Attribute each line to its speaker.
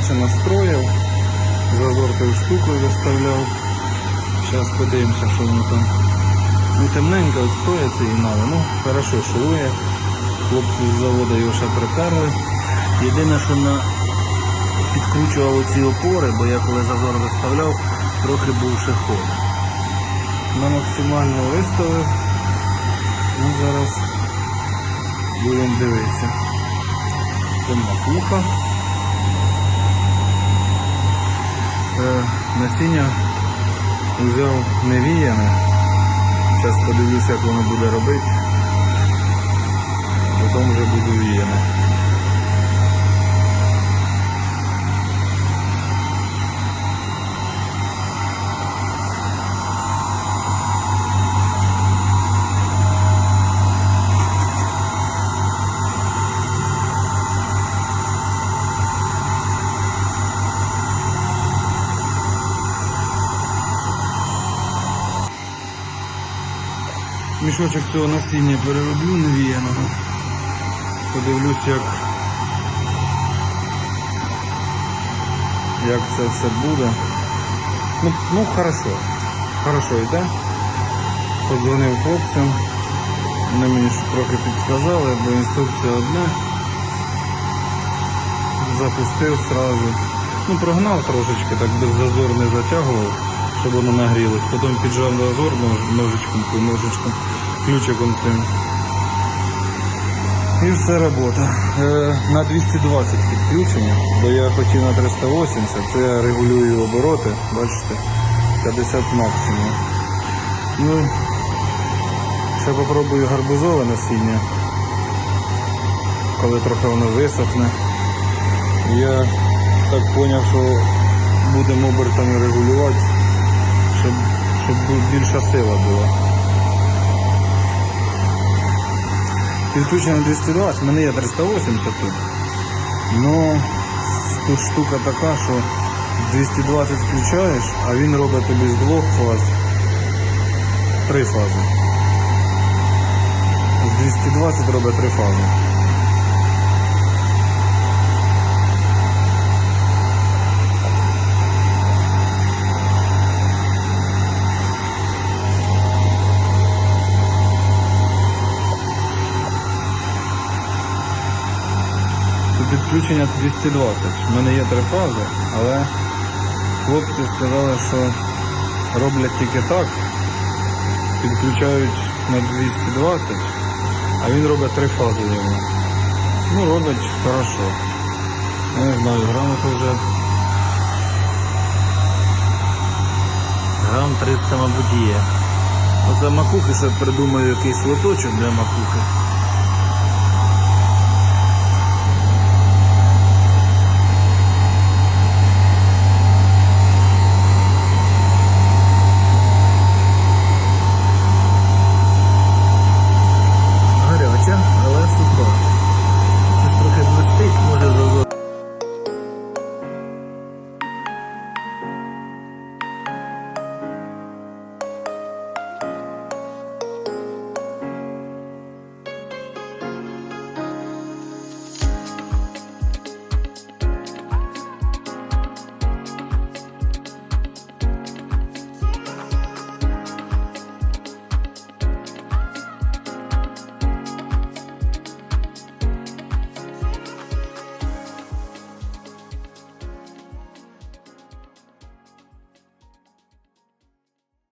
Speaker 1: все настроїв. Зазортою штукою виставляв. Зараз подивимося, що воно там. Ну темненько от стоїться і надо. Ну, хорошо шурує. Хлопці з заводу його ще притерли. Єдине, що на підкручував ці опори, бо я коли зазор виставляв, трохи був ще ход. На максимально виставив. Ну, зараз будемо дивитися. Це макуха. Насіння взяв невіяне. Зараз подивлюся, як воно буде робити. Потім вже буду віяне. Мішочок цього насіння перероблю невіяного. Подивлюсь, як, як це все буде. Ну, ну хорошо. Хорошо йде. Подзвонив хлопцям. Вони мені ж трохи підказали, бо інструкція одна. Запустив сразу. Ну, прогнав трошечки, так без зазор не затягував, щоб воно нагрілось. Потім піджав зазор нож- ножичком, ножичком, ключиком цим. І все робота. Е, на 220 підключення, бо я хотів на 380, це я регулюю обороти, бачите, 50 максимум. Ну, ще попробую гарбузове насіння, коли трохи воно висохне. Я так зрозумів, що будемо обертами регулювати, щоб, щоб більша сила була. Підключено 220, в мене є 380 тут. Ну, тут штука така, що 220 включаєш, а він робить тобі з двох фаз три фази. З 220 робить три фази. Це підключення 220. У мене є три фази, але хлопці сказали, що роблять тільки так. Підключають на 220, а він робить три фази йому. Ну, робить хорошо. Я не знаю, грамоти вже. Грам 300, мабуть, є. Оце макухи, що придумаю якийсь лоточок для макухи.